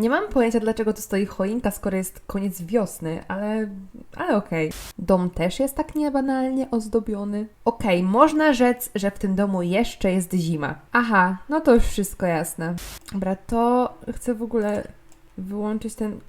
Nie mam pojęcia, dlaczego tu stoi choinka, skoro jest koniec wiosny, ale, ale okej. Dom też jest tak niebanalnie ozdobiony. Okej, można rzec, że w tym domu jeszcze jest zima. Aha, no to już wszystko jasne. Dobra, to chcę w ogóle wyłączyć ten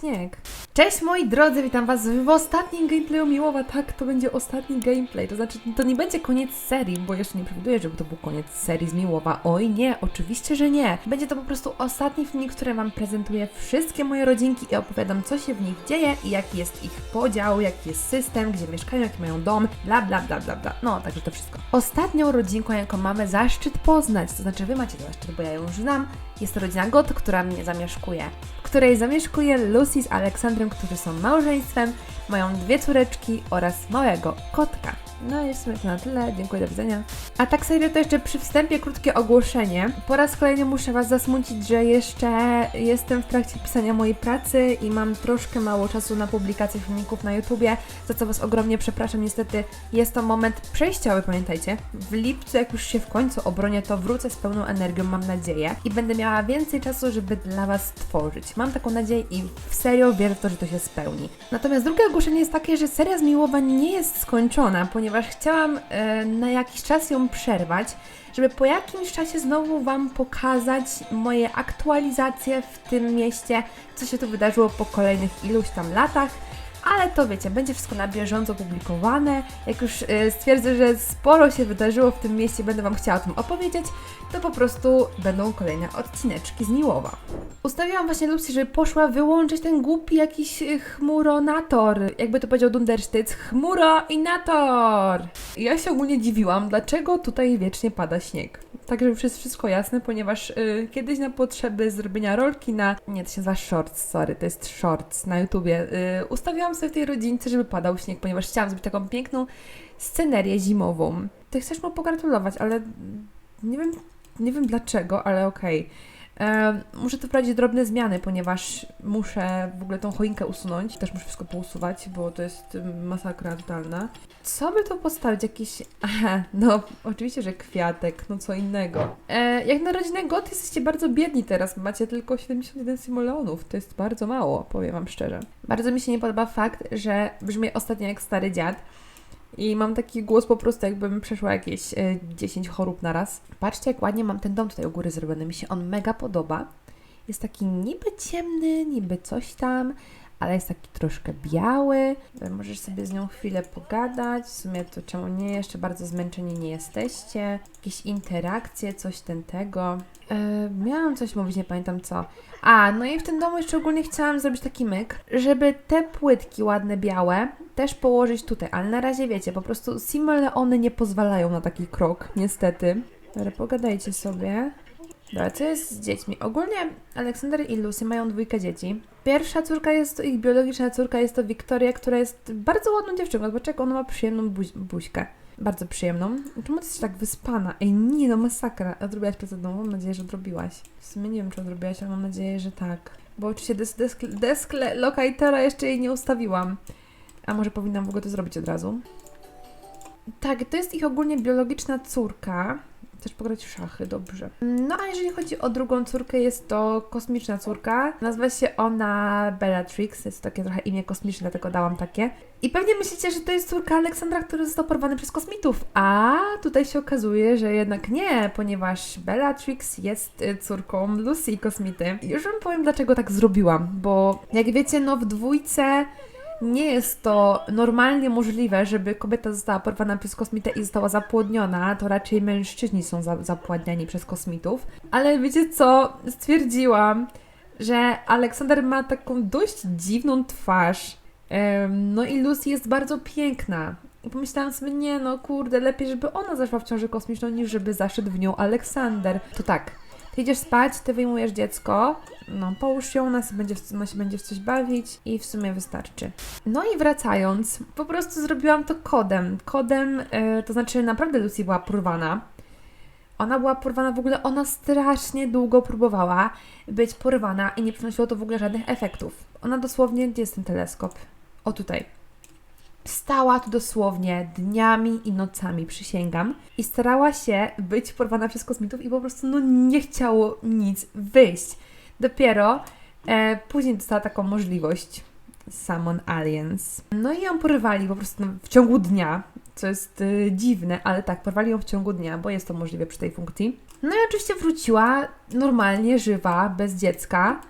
śnieg. Cześć moi drodzy, witam was w ostatnim gameplayu Miłowa. Tak, to będzie ostatni gameplay. To znaczy, to nie będzie koniec serii, bo jeszcze nie przewiduję, żeby to był koniec serii z Miłowa. Oj nie, oczywiście, że nie. Będzie to po prostu ostatni filmik, w którym wam prezentuję wszystkie moje rodzinki i opowiadam, co się w nich dzieje i jaki jest ich podział, jaki jest system, gdzie mieszkają, jaki mają dom, bla bla bla bla bla. No, także to wszystko. Ostatnią rodzinką, jaką mamy zaszczyt poznać, to znaczy wy macie zaszczyt, bo ja ją już znam, jest to rodzina Got, która mnie zamieszkuje w której zamieszkuje Lucy z Aleksandrem, którzy są małżeństwem, mają dwie córeczki oraz małego kotka. No i w sumie to na tyle, dziękuję, do widzenia. A tak serio to jeszcze przy wstępie krótkie ogłoszenie. Po raz kolejny muszę Was zasmucić, że jeszcze jestem w trakcie pisania mojej pracy i mam troszkę mało czasu na publikację filmików na YouTubie, za co Was ogromnie przepraszam. Niestety jest to moment przejściowy, pamiętajcie. W lipcu, jak już się w końcu obronię, to wrócę z pełną energią, mam nadzieję, i będę miała więcej czasu, żeby dla Was tworzyć. Mam taką nadzieję i w serio wierzę w to, że to się spełni. Natomiast drugie ogłoszenie jest takie, że seria zmiłowań nie jest skończona, ponieważ chciałam e, na jakiś czas ją przerwać, żeby po jakimś czasie znowu Wam pokazać moje aktualizacje w tym mieście, co się tu wydarzyło po kolejnych iluś tam latach. Ale to wiecie, będzie wszystko na bieżąco publikowane. Jak już e, stwierdzę, że sporo się wydarzyło w tym mieście, będę Wam chciała o tym opowiedzieć, to po prostu będą kolejne odcineczki z Miłowa. Ustawiłam właśnie Lucy, żeby poszła wyłączyć ten głupi jakiś e, chmuronator. Jakby to powiedział Dundersztyc, chmuroinator! Ja się ogólnie dziwiłam, dlaczego tutaj wiecznie pada śnieg. Tak, żeby wszystko, wszystko jasne, ponieważ y, kiedyś na potrzeby zrobienia rolki na... Nie, to się nazywa shorts, sorry, to jest shorts na YouTubie. Y, ustawiłam sobie w tej rodzince, żeby padał śnieg, ponieważ chciałam zrobić taką piękną scenerię zimową. Ty chcesz mu pogratulować, ale nie wiem, nie wiem dlaczego, ale okej. E, muszę tu wprowadzić drobne zmiany, ponieważ muszę w ogóle tą choinkę usunąć. Też muszę wszystko pousuwać, bo to jest masakra totalna. Co by tu postawić? Jakiś... Aha, no oczywiście, że kwiatek, no co innego. E, jak na rodzinę GOT jesteście bardzo biedni teraz, macie tylko 71 simoleonów. To jest bardzo mało, powiem wam szczerze. Bardzo mi się nie podoba fakt, że brzmi ostatnio jak stary dziad. I mam taki głos po prostu, jakbym przeszła jakieś e, 10 chorób na raz. Patrzcie, jak ładnie mam ten dom tutaj u góry zrobiony. Mi się on mega podoba. Jest taki niby ciemny, niby coś tam, ale jest taki troszkę biały. E, Możesz sobie z nią chwilę pogadać. W sumie to czemu nie? Jeszcze bardzo zmęczeni nie jesteście. Jakieś interakcje, coś ten tego. E, miałam coś mówić, nie pamiętam co. A, no i w tym domu jeszcze ogólnie chciałam zrobić taki myk, żeby te płytki ładne, białe też położyć tutaj, ale na razie wiecie, po prostu simoleony nie pozwalają na taki krok, niestety. Dobra, pogadajcie sobie. Dobra, co jest z dziećmi? Ogólnie Aleksander i Lucy mają dwójkę dzieci. Pierwsza córka jest to ich biologiczna córka, jest to Wiktoria, która jest bardzo ładną dziewczynką. Zobaczcie, ona ma przyjemną buź buźkę. Bardzo przyjemną. Czemu jesteś tak wyspana? Ej, nie no, masakra. Odrobiłaś pracę domową? Mam nadzieję, że odrobiłaś. W sumie nie wiem, czy odrobiłaś, ale mam nadzieję, że tak. Bo oczywiście desk, desk, desk jeszcze jej nie ustawiłam. A może powinnam w ogóle to zrobić od razu? Tak, to jest ich ogólnie biologiczna córka. Też pograć w szachy, dobrze. No a jeżeli chodzi o drugą córkę, jest to kosmiczna córka. Nazywa się ona Bellatrix, jest to takie trochę imię kosmiczne, dlatego dałam takie. I pewnie myślicie, że to jest córka Aleksandra, który został porwany przez kosmitów. A tutaj się okazuje, że jednak nie, ponieważ Bellatrix jest y, córką Lucy kosmity. Już wam powiem, dlaczego tak zrobiłam, bo jak wiecie, no w dwójce nie jest to normalnie możliwe, żeby kobieta została porwana przez kosmitę i została zapłodniona, to raczej mężczyźni są za, przez kosmitów. Ale wiecie co? Stwierdziłam, że Aleksander ma taką dość dziwną twarz. No i Lucy jest bardzo piękna. I pomyślałam sobie, nie no kurde, lepiej, żeby ona zaszła w ciążę kosmiczną, niż żeby zaszedł w nią Aleksander. To tak, ty idziesz spać, ty wyjmujesz dziecko, no połóż ją, ona się będzie, ona się będzie w coś bawić i w sumie wystarczy. No i wracając, po prostu zrobiłam to kodem. Kodem, e, to znaczy naprawdę Lucy była porwana. Ona była porwana w ogóle, ona strasznie długo próbowała być porwana i nie przynosiło to w ogóle żadnych efektów. Ona dosłownie, gdzie jest ten teleskop? O tutaj. Stała tu dosłownie dniami i nocami, przysięgam, i starała się być porwana przez kosmitów i po prostu no nie chciało nic wyjść. Dopiero e, później dostała taką możliwość Summon Aliens. No i ją porwali po prostu w ciągu dnia, co jest y, dziwne, ale tak, porwali ją w ciągu dnia, bo jest to możliwe przy tej funkcji. No i oczywiście wróciła normalnie, żywa, bez dziecka,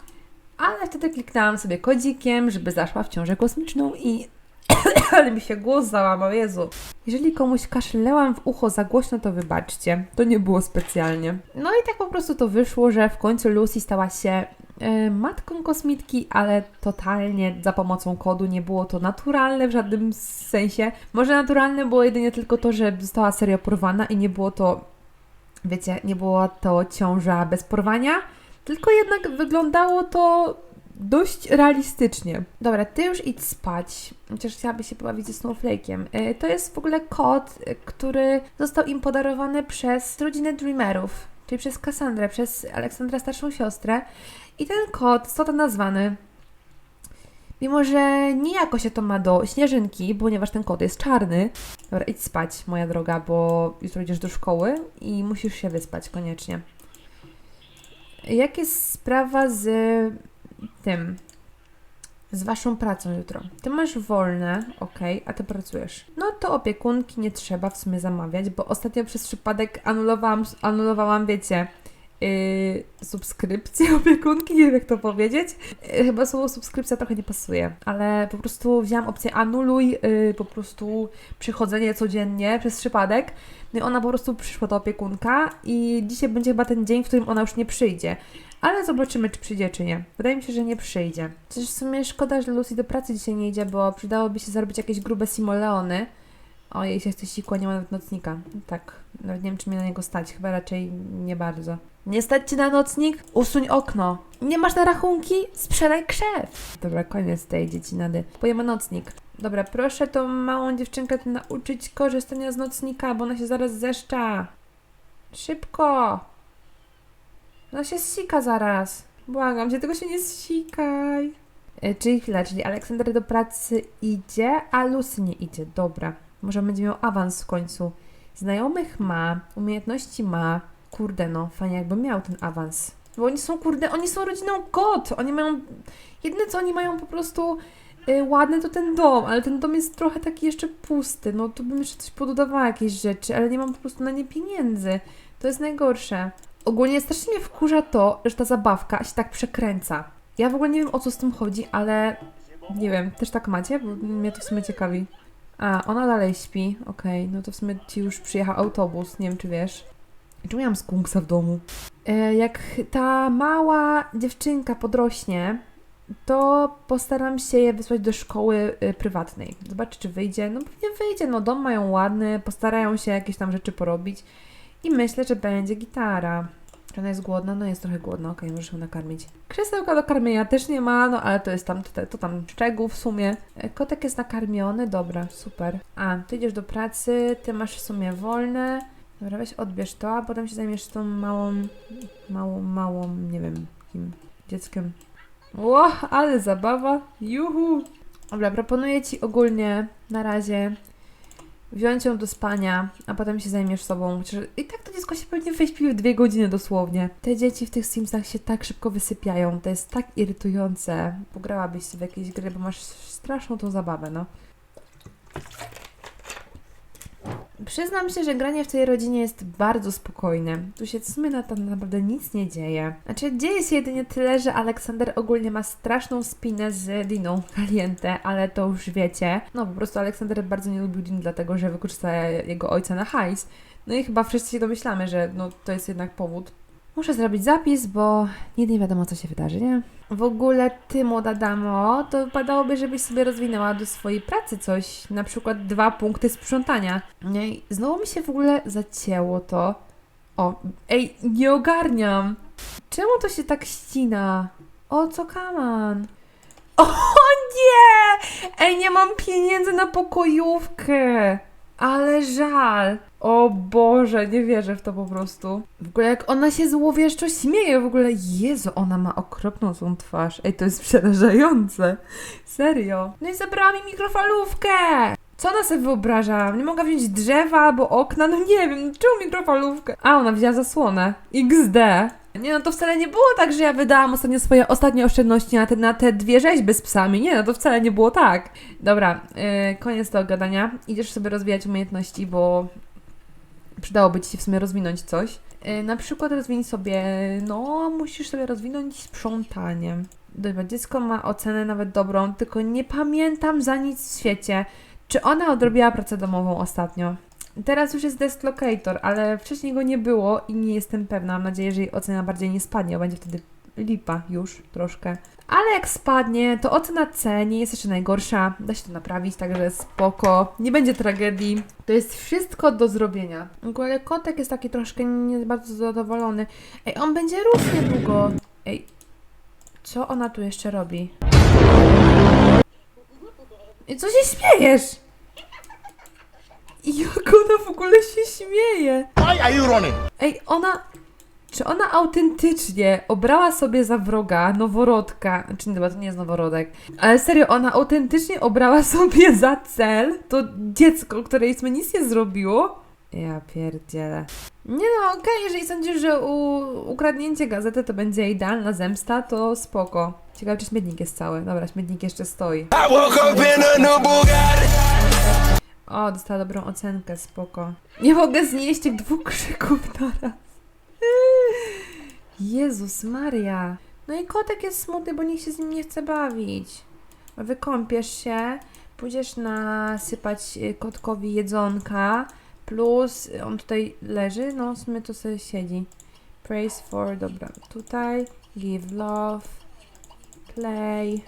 ale wtedy kliknęłam sobie kodzikiem, żeby zaszła w ciążę kosmiczną i ale mi się głos załamał, Jezu. Jeżeli komuś kaszlęłam w ucho za głośno, to wybaczcie. To nie było specjalnie. No i tak po prostu to wyszło, że w końcu Lucy stała się e, matką kosmitki, ale totalnie za pomocą kodu. Nie było to naturalne w żadnym sensie. Może naturalne było jedynie tylko to, że została serio porwana i nie było to, wiecie, nie była to ciąża bez porwania, tylko jednak wyglądało to dość realistycznie. Dobra, ty już idź spać. Chociaż chciałaby się pobawić ze Snowflake'iem. E, To jest w ogóle kod, e, który został im podarowany przez rodzinę Dreamerów, czyli przez Cassandrę, przez Aleksandra starszą siostrę. I ten kod został tak nazwany. Mimo, że nijako się to ma do śnieżynki, ponieważ ten kod jest czarny. Dobra, idź spać, moja droga, bo jutro idziesz do szkoły i musisz się wyspać koniecznie. Jak jest sprawa z tym, z waszą pracą jutro. Ty masz wolne, ok, a ty pracujesz. No to opiekunki nie trzeba w sumie zamawiać, bo ostatnio przez przypadek anulowałam, anulowałam wiecie, yy, subskrypcję opiekunki, nie wiem jak to powiedzieć. Yy, chyba słowo subskrypcja trochę nie pasuje, ale po prostu wzięłam opcję anuluj, yy, po prostu przychodzenie codziennie przez przypadek. No i ona po prostu przyszła do opiekunka i dzisiaj będzie chyba ten dzień, w którym ona już nie przyjdzie. Ale zobaczymy, czy przyjdzie, czy nie. Wydaje mi się, że nie przyjdzie. Chociaż w sumie szkoda, że Lucy do pracy dzisiaj nie idzie, bo przydałoby się zrobić jakieś grube simoleony. O, jej się chce sikła, nie ma nawet nocnika. Tak, nawet nie wiem, czy mnie na niego stać. Chyba raczej nie bardzo. Nie stać Ci na nocnik? Usuń okno. Nie masz na rachunki? Sprzedaj krzew. Dobra, koniec tej dziecinady. Pojemy nocnik. Dobra, proszę tą małą dziewczynkę nauczyć korzystania z nocnika, bo ona się zaraz zeszcza. Szybko! No się zsika zaraz. Błagam cię, tego się nie zsikaj. E, czyli chwila, czyli Aleksander do pracy idzie, a Lucy nie idzie. Dobra. Może będzie miał awans w końcu. Znajomych ma, umiejętności ma. Kurde no, fajnie jakby miał ten awans. Bo oni są, kurde, oni są rodziną kot. Oni mają, jedyne co oni mają po prostu y, ładny to ten dom, ale ten dom jest trochę taki jeszcze pusty. No tu bym jeszcze coś pododawała jakieś rzeczy, ale nie mam po prostu na nie pieniędzy. To jest najgorsze. Ogólnie strasznie mnie wkurza to, że ta zabawka się tak przekręca. Ja w ogóle nie wiem o co z tym chodzi, ale nie wiem, też tak macie, bo mnie to w sumie ciekawi. A, ona dalej śpi, okej, no to w sumie ci już przyjechał autobus, nie wiem czy wiesz. Czemu ja mam skunksa w domu? E, jak ta mała dziewczynka podrośnie, to postaram się je wysłać do szkoły y, prywatnej. Zobaczę, czy wyjdzie. No pewnie wyjdzie, no dom mają ładny, postarają się jakieś tam rzeczy porobić. I myślę, że będzie gitara. Czy ona jest głodna? No jest trochę głodna, okej, możesz ją nakarmić. Krzesełka do karmienia też nie ma, no ale to jest tam, to, to tam szczegół w sumie. E, Kotek jest nakarmiony, dobra, super. A, ty idziesz do pracy, ty masz w sumie wolne. Dobra, weź odbierz to, a potem się zajmiesz tą małą, małą, małą, nie wiem, kim, dzieckiem. Ło, ale zabawa, juhu. Dobra, proponuję Ci ogólnie na razie wziąć ją do spania, a potem się zajmiesz sobą. I tak to dziecko się pewnie wyśpi w dwie godziny dosłownie. Te dzieci w tych Simsach się tak szybko wysypiają, to jest tak irytujące. Pograłabyś sobie w jakieś gry, bo masz straszną tą zabawę, no. Przyznam się, że granie w tej rodzinie jest bardzo spokojne. Tu się w sumie na tak naprawdę nic nie dzieje. Znaczy, dzieje się jedynie tyle, że Aleksander ogólnie ma straszną spinę z Diną Caliente, ale to już wiecie. No, po prostu Aleksander bardzo nie lubił Din, dlatego że wykorzysta jego ojca na hajs. No i chyba wszyscy się domyślamy, że no, to jest jednak powód. Muszę zrobić zapis, bo nigdy nie wiadomo, co się wydarzy, nie? W ogóle ty, młoda damo, to wypadałoby, żebyś sobie rozwinęła do swojej pracy coś, na przykład dwa punkty sprzątania. Nie, znowu mi się w ogóle zacięło to. O, ej, nie ogarniam. Czemu to się tak ścina? O co kaman? O nie! Ej, nie mam pieniędzy na pokojówkę. Ale żal. O Boże, nie wierzę w to po prostu. W ogóle jak ona się złowieszczo śmieje, w ogóle Jezu, ona ma okropną tą twarz. Ej, to jest przerażające. Serio. No i zabrała mi mikrofalówkę. Co ona sobie wyobraża? Nie mogła wziąć drzewa albo okna? No nie wiem, czemu mikrofalówkę? A, ona wzięła zasłonę. XD. Nie no, to wcale nie było tak, że ja wydałam ostatnio swoje ostatnie oszczędności na te, na te dwie rzeźby z psami. Nie no, to wcale nie było tak. Dobra, yy, koniec tego gadania. Idziesz sobie rozwijać umiejętności, bo przydałoby Ci się w sumie rozwinąć coś. Yy, na przykład rozwiń sobie, no musisz sobie rozwinąć sprzątanie. Dobra, dziecko ma ocenę nawet dobrą, tylko nie pamiętam za nic w świecie. Czy ona odrobiła pracę domową ostatnio? Teraz już jest Desk Locator, ale wcześniej go nie było i nie jestem pewna. Mam nadzieję, że jej ocena bardziej nie spadnie, bo będzie wtedy lipa już troszkę. Ale jak spadnie, to ocena C nie jest jeszcze najgorsza. Da się to naprawić, także spoko. Nie będzie tragedii. To jest wszystko do zrobienia. W ogóle kotek jest taki troszkę nie bardzo zadowolony. Ej, on będzie rósł niedługo. Ej, co ona tu jeszcze robi? I co się śmiejesz? Jak ona w ogóle się śmieje? Why are you running? Ej, ona. Czy ona autentycznie obrała sobie za wroga noworodka? Znaczy, nie, to nie jest noworodek. Ale serio, ona autentycznie obrała sobie za cel to dziecko, które jej nic nie zrobiło? Ja pierdzielę. Nie no, okej, jeżeli sądzisz, że u, ukradnięcie gazety to będzie idealna zemsta, to spoko. Ciekawe, czy śmietnik jest cały. Dobra, śmietnik jeszcze stoi. O, dostała dobrą ocenkę, spoko. Nie mogę znieść tych dwóch krzyków naraz. Jezus Maria. No i kotek jest smutny, bo nikt się z nim nie chce bawić. Wykąpiesz się, pójdziesz nasypać y, kotkowi jedzonka, plus on tutaj leży, no sumie to sobie siedzi. Praise for, dobra, tutaj, give love, play,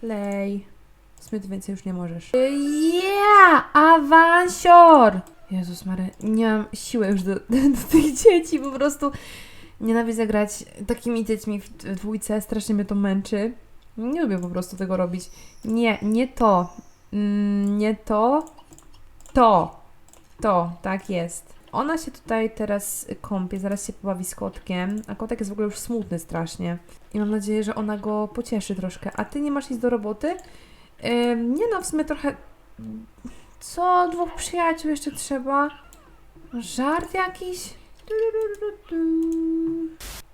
play. Ty więcej już nie możesz. Yeah! Awansior! Jezus Mary, nie mam siły już do, do tych dzieci, po prostu nienawidzę grać takimi dziećmi w, dwójce, strasznie mnie to męczy. Nie lubię po prostu tego robić. Nie, nie to. Mm, nie to. To. To, tak jest. Ona się tutaj teraz kąpie, zaraz się pobawi z kotkiem, a kotek jest w ogóle już smutny strasznie. I mam nadzieję, że ona go pocieszy troszkę. A ty nie masz nic do roboty? Ym, nie no, w sumie trochę. Co? Dwóch przyjaciół jeszcze trzeba? Żart jakiś?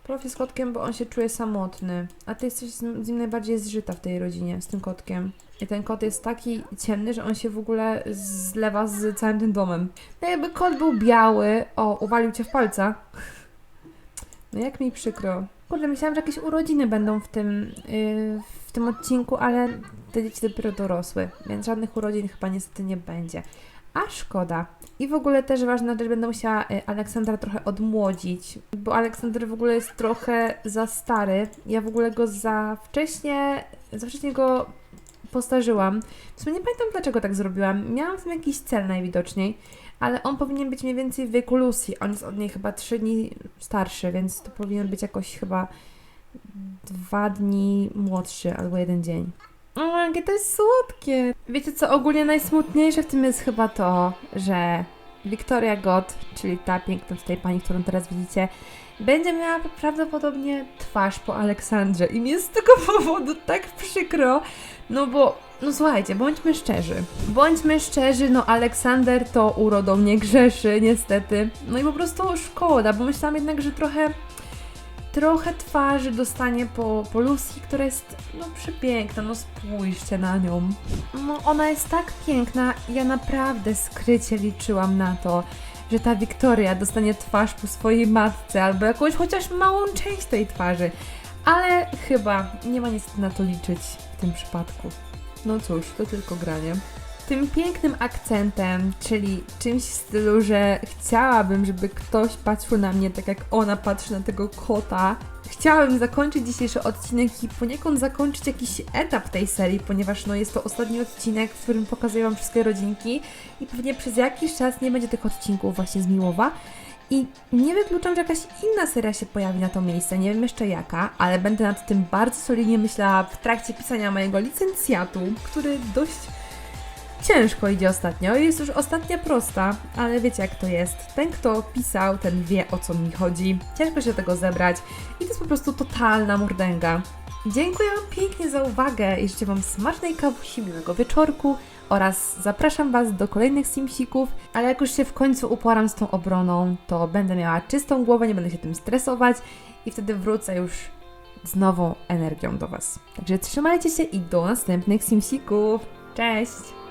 Prof jest kotkiem, bo on się czuje samotny. A ty jesteś z z nim najbardziej zżyta w tej rodzinie, z tym kotkiem. I ten kot jest taki ciemny, że on się w ogóle zlewa z całym tym domem. No jakby kot był biały. O, uwalił cię w palca. No jak mi przykro. Kurde, myślałam, że jakieś urodziny będą w tym, yy, w tym odcinku, ale te dzieci dopiero dorosły, więc żadnych urodzin chyba niestety nie będzie. A szkoda. I w ogóle też ważna rzecz, będę musiała y, Aleksandra trochę odmłodzić, bo Aleksander w ogóle jest trochę za stary. Ja w ogóle go za wcześnie, za wcześnie go postarzyłam. W sumie nie pamiętam dlaczego tak zrobiłam. Miałam w tym jakiś cel najwidoczniej, ale on powinien być mniej więcej w wieku Lucy. On jest od niej chyba 3 dni starszy, więc to powinien być jakoś chyba dwa dni młodszy albo jeden dzień. O, jakie to jest słodkie! Wiecie co, ogólnie najsmutniejsze w tym jest chyba to, że Victoria Gott, czyli ta piękna tutaj pani, którą teraz widzicie, będzie miała prawdopodobnie twarz po Aleksandrze i mi jest z tego powodu tak przykro, no bo, no słuchajcie, bądźmy szczerzy. Bądźmy szczerzy, no Aleksander to urodą nie grzeszy, niestety. No i po prostu szkoda, bo myślałam jednak, że trochę trochę twarzy dostanie po, po Lucy, która jest no przepiękna, no spójrzcie na nią. No ona jest tak piękna, ja naprawdę skrycie liczyłam na to, że ta Wiktoria dostanie twarz po swojej matce albo jakąś chociaż małą część tej twarzy. Ale chyba nie ma niestety na to liczyć w tym przypadku. No cóż, to tylko granie. Tym pięknym akcentem, czyli czymś w stylu, że chciałabym, żeby ktoś patrzył na mnie tak jak ona patrzy na tego kota. Chciałabym zakończyć dzisiejszy odcinek i poniekąd zakończyć jakiś etap tej serii, ponieważ no jest to ostatni odcinek, w którym pokazuję Wam wszystkie rodzinki i pewnie przez jakiś czas nie będzie tych odcinków właśnie z Miłowa. I nie wykluczam, że jakaś inna seria się pojawi na to miejsce, nie wiem jeszcze jaka, ale będę nad tym bardzo solidnie myślała w trakcie pisania mojego licencjatu, który dość ciężko idzie ostatnio. Jest już ostatnia prosta, ale wiecie jak to jest. Ten, kto pisał, ten wie o co mi chodzi. Ciężko się tego zebrać i to jest po prostu totalna mordęga. Dziękuję Wam pięknie za uwagę i życzę Wam smacznej kawusi, miłego wieczorku oraz zapraszam Was do kolejnych simsików, ale jak już się w końcu uporam z tą obroną, to będę miała czystą głowę, nie będę się tym stresować i wtedy wrócę już z nową energią do Was. Także trzymajcie się i do następnych simsików. Cześć!